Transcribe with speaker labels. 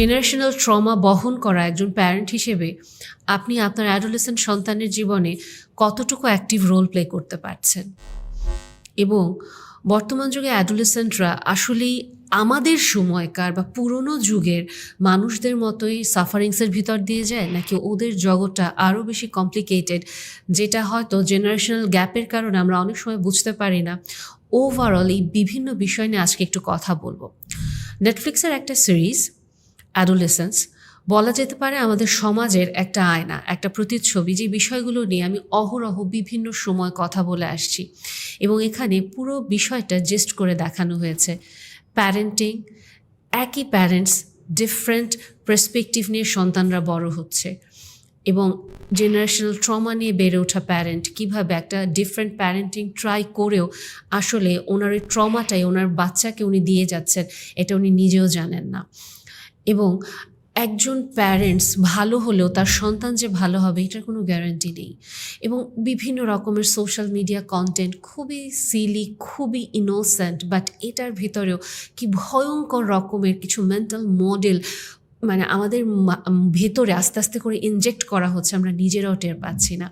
Speaker 1: Generational trauma বহন করা একজন প্যারেন্ট হিসেবে আপনি আপনার অ্যাডোলেসেন্ট সন্তানের জীবনে কতটুকু অ্যাক্টিভ রোল প্লে করতে পারছেন? এবং বর্তমান যুগে অ্যাডোলেসেন্টরা আসলেই আমাদের সময়কার বা পুরনো যুগের মানুষদের মতোই সাফারিংসের ভিতর দিয়ে যায়, নাকি ওদের জগৎটা আরও বেশি কমপ্লিকেটেড যেটা হয়তো জেনারেশনাল গ্যাপের কারণে আমরা অনেক সময় বুঝতে পারি না। ওভারঅল এই বিভিন্ন বিষয় নিয়ে আজকে একটু কথা বলব। নেটফ্লিক্সের একটা সিরিজ অ্যাডোলেসেন্স, বলা যেতে পারে আমাদের সমাজের একটা আয়না, একটা প্রতিচ্ছবি যে বিষয়গুলো নিয়ে আমি অহরহ বিভিন্ন সময় কথা বলে আসছি। এবং এখানে পুরো বিষয়টা জেস্ট করে দেখানো হয়েছে। প্যারেন্টিং একই প্যারেন্টস ডিফারেন্ট পার্সপেক্টিভ নিয়ে সন্তানরা বড় হচ্ছে। এবং জেনারেশনাল ট্রমা নিয়ে বেড়ে ওঠা প্যারেন্ট কীভাবে একটা ডিফারেন্ট প্যারেন্টিং ট্রাই করেও আসলে ওনার ওই ট্রমাটাই ওনার বাচ্চাকে উনি দিয়ে যাচ্ছেন, এটা উনি নিজেও জানেন না। এবং একজন প্যারেন্টস ভালো হলেও তার সন্তান যে ভালো হবে, এটার কোনো গ্যারান্টি নেই। এবং বিভিন্ন রকমের সোশ্যাল মিডিয়া কন্টেন্ট খুবই সিলি খুবই ইনোসেন্ট বাট এটার ভিতরেও কি ভয়ঙ্কর রকমের কিছু মেন্টাল মডেল মানে আমাদের ভেতরে আস্তে আস্তে করে ইনজেক্ট করা হচ্ছে, আমরা নিজেরাও টের পাচ্ছি না।